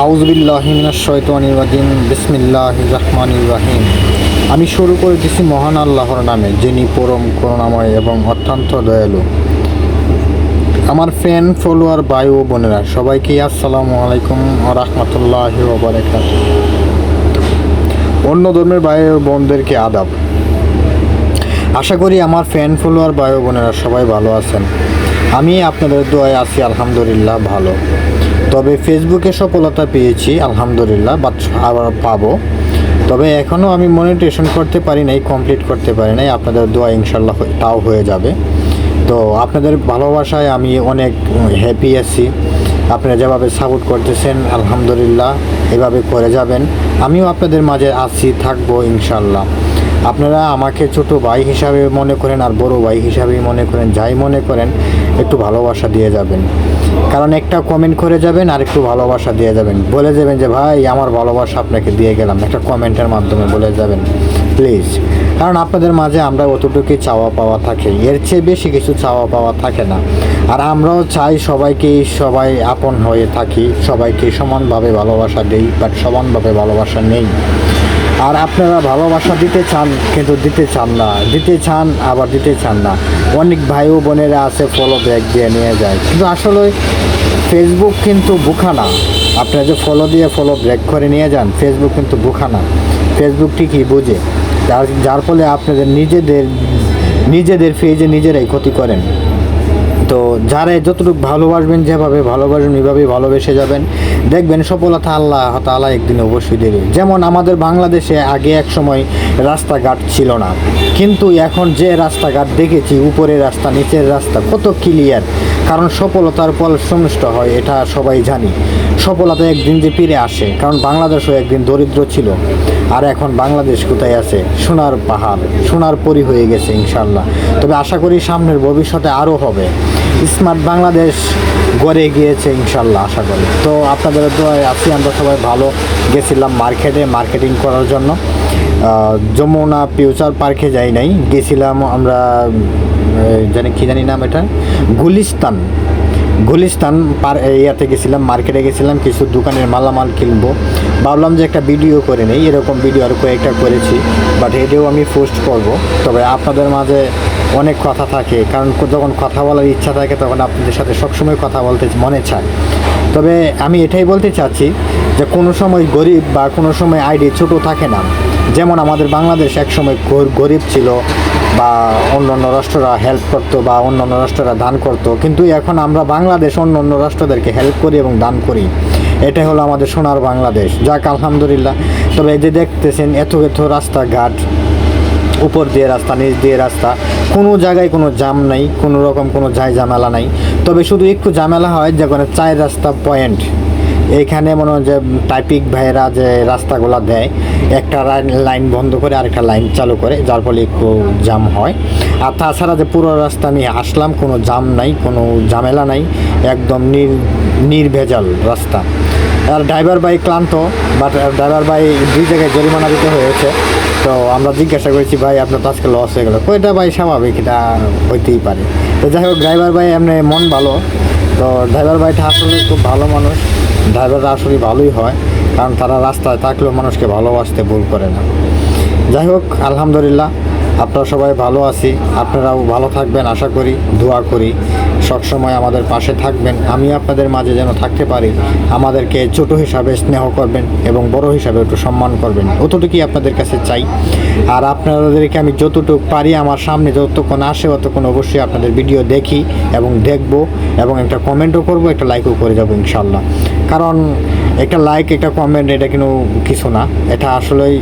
আউজবিল্লাহিমিনাশাইতানিরাজিম বিসমিল্লাহ রহমান রাহিম। আমি শুরু করে দিছি মহান আল্লাহর নামে, যিনি পরম করুণাময় এবং অত্যন্ত দয়ালু। আমার ফ্যান ফলোয়ার ভাই ও বোনেরা, সবাইকে আসসালামু আলাইকুম রহমতুল্লাহ ওবরাকাত অন্য ধর্মের ভাই ও বোনদেরকে আদাব। আশা করি আমার ফ্যান ফলোয়ার ও বোনেরা সবাই ভালো আছেন। আমি আপনাদের দোয়ায় আছি, আলহামদুলিল্লাহ, ভালো। তবে ফেসবুকে সফলতা পেয়েছি, আলহামদুলিল্লাহ বাট আবার পাবো। তবে এখনও আমি মনিটেশন করতে পারি নাই কমপ্লিট করতে পারি নাই, আপনাদের দোয়া ইনশাল্লাহ তাও হয়ে যাবে। তো আপনাদের ভালোবাসায় আমি অনেক হ্যাপি আছি। আপনারা যেভাবে সাপোর্ট করতেছেন, আলহামদুলিল্লাহ, এভাবে করে যাবেন। আমিও আপনাদের মাঝে আছি, থাকব ইনশাল্লাহ আপনারা আমাকে ছোট ভাই হিসাবে মনে করেন আর বড় ভাই হিসাবে মনে করেন, যাই মনে করেন, একটু ভালোবাসা দিয়ে যাবেন। কারণ একটা কমেন্ট করে যাবেন আর একটু ভালোবাসা দিয়ে যাবেন। বলে যাবেন যে, ভাই, আমার ভালোবাসা আপনাকে দিয়ে গেলাম। একটা কমেন্টের মাধ্যমে বলে যাবেন। প্লিজ কারণ আপনাদের মাঝে আমরা অতটুকুই চাওয়া পাওয়া থাকে। এর চেয়ে বেশি কিছু চাওয়া পাওয়া থাকে না। আর আমরাও চাই সবাইকে সবাই আপন হয়ে থাকি, সবাইকে সমানভাবে ভালোবাসা দেই বাট সমানভাবে ভালোবাসা নেই। আর আপনারা ভালোবাসা দিতে চান, কিন্তু দিতে চান না। দিতে চান, আবার দিতে চান না। অনেক ভাই ও বোনেরা আছে ফলো ব্যাক দিয়ে নিয়ে যায়। কিন্তু আসলে ফেসবুক কিন্তু বোকা না। আপনারা যে ফলো দিয়ে ফলো ব্রেক করে নিয়ে যান ফেসবুক কিন্তু বোকা না। ফেসবুক ঠিকই বোঝে। যার যার ফলে আপনাদের নিজেদের নিজেদের পেজে নিজেরাই ক্ষতি করেন। তো যারা যতটুকু ভালোবাসবেন, যেভাবে ভালোবাসবেন এভাবেই ভালোবেসে যাবেন। দেখবেন সফলতা আল্লাহ তালা একদিন অবশ্যই দেবে। যেমন আমাদের বাংলাদেশে আগে এক সময় রাস্তাঘাট ছিল না। কিন্তু এখন যে রাস্তাঘাট দেখেছি, উপরের রাস্তা, নিচের রাস্তা, কত ক্লিয়ার কারণ সফলতার ফল সুনিষ্ট হয়, এটা সবাই জানি। সফলতা একদিন যে ফিরে আসে, কারণ বাংলাদেশও একদিন দরিদ্র ছিল। আর এখন বাংলাদেশ কোথায় আছে? সোনার পাহাড়, সোনার পরি হয়ে গেছে ইনশাল্লাহ তবে আশা করি সামনের ভবিষ্যতে আরও হবে। স্মার্ট বাংলাদেশ গড়ে গিয়েছে ইনশাল্লাহ আশা করি। তো আপনাদের দোয়ায় আছি, আমরা সবাই ভালো। গেছিলাম মার্কেটে, মার্কেটিং করার জন্য। যমুনা ফিউচার পার্কে যাই নাই, গেছিলাম আমরা জানি কি জানি নাম এটা? গুলিস্তান। গুলিস্তান পার ইয়াতে গেছিলাম, মার্কেটে গেছিলাম, কিছু দোকানের মালামাল কিনবো। ভাবলাম যে একটা ভিডিও করে নেই, এরকম ভিডিও আর কয়েকটা করেছি বাট এটাও আমি পোস্ট করব। তবে আপনাদের মাঝে অনেক কথা থাকে, কারণ যখন কথা বলার ইচ্ছা থাকে, তখন আপনাদের সাথে সবসময় কথা বলতে মনে চায়। তবে আমি এটাই বলতে চাচ্ছি যে কোনো সময় গরিব বা কোনো সময় আইডি ছোট থাকে না। যেমন আমাদের বাংলাদেশ একসময় গর- গরিব ছিল বা অন্য অন্য রাষ্ট্ররা হেল্প করতো বা অন্য অন্য রাষ্ট্ররা দান করতো। কিন্তু এখন আমরা বাংলাদেশ অন্য অন্য রাষ্ট্রদেরকে হেল্প করি এবং দান করি। এটাই হলো আমাদের সোনার বাংলাদেশ। যাক, আলহামদুলিল্লাহ। তবে এই যে দেখতেছেন, এত এত রাস্তাঘাট, উপর দিয়ে রাস্তা, নিচ দিয়ে রাস্তা। কোনো জায়গায় কোনো জাম নাই, কোনো রকম কোনো যাই ঝামেলা নাই। তবে শুধু একটু ঝামেলা হয় যখন চায়ের রাস্তা পয়েন্ট। এইখানে মনে হয় যে টাইপিক ভাইয়েরা যে রাস্তাগুলো দেয়, একটা লাইন- লাইন বন্ধ করে আরেকটা লাইন চালু করে, যার ফলে একটু জাম হয়। আর তাছাড়া যে পুরো রাস্তা আমি আসলাম, কোনো জাম নাই, কোনো ঝামেলা নাই, একদম নির নির্ভেজাল রাস্তা। আর ড্রাইভার ভাই ক্লান্ত বাট ড্রাইভার ভাই দুই জায়গায় জরিমানা দিতে হয়েছে। তো আমরা জিজ্ঞাসা করেছি, ভাই, আপনার তো আজকে লস হয়ে গেলো। কইটা ভাই স্বাভাবিক, এটা হইতেই পারে। তো যাই হোক ড্রাইভার ভাই এমনি মন ভালো। তো ড্রাইভার ভাইটা আসলে খুব ভালো মানুষ। ড্রাইভাররা আসলে ভালোই হয়, কারণ তারা রাস্তায় থাকলেও মানুষকে ভালোবাসতে ভুল করে না। যাই হোক, আলহামদুলিল্লাহ, আপনারা সবাই ভালো আছি। আপনারাও ভালো থাকবেন, আশা করি, দোয়া করি। সবসময় আমাদের পাশে থাকবেন। আমি আপনাদের মাঝে যেন থাকতে পারি, আমাদেরকে ছোট হিসাবে স্নেহ করবেন এবং বড় হিসাবে একটু সম্মান করবেন। অতটুকুই আপনাদের কাছে চাই। আর আপনাদেরকে আমি যতটুকু পারি আমার সামনে যতক্ষণ আসে অতক্ষণ অবশ্যই আপনাদের ভিডিও দেখি এবং দেখব এবং একটা কমেন্টও করব, একটা লাইকও করে যাব ইনশাল্লাহ কারণ একটা লাইক একটা কমেন্ট এটা কিন্তু কিছু না। এটা আসলেই,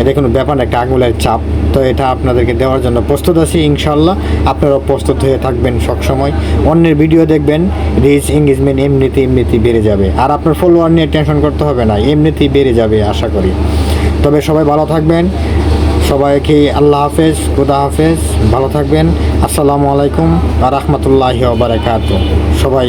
এটা কোনো ব্যাপার একটা আঙুলের চাপ। তো এটা আপনাদেরকে দেওয়ার জন্য প্রস্তুত আছি ইনশাল্লাহ আপনারাও প্রস্তুত হয়ে থাকবেন সবসময়। অন্যের ভিডিও দেখবেন রিচ এঙ্গেজমেন্ট এমনিতে, এমনিতেই বেড়ে যাবে। আর আপনার ফলোয়ার নিয়ে টেনশন করতে হবে না, এমনিতেই বেড়ে যাবে, আশা করি। তবে সবাই ভালো থাকবেন। সবাইকে আল্লাহ হাফেজ, খুদা হাফেজ, ভালো থাকবেন। আসসালামু আলাইকুম আর রহমতুল্লাহি বারাকাত সবাই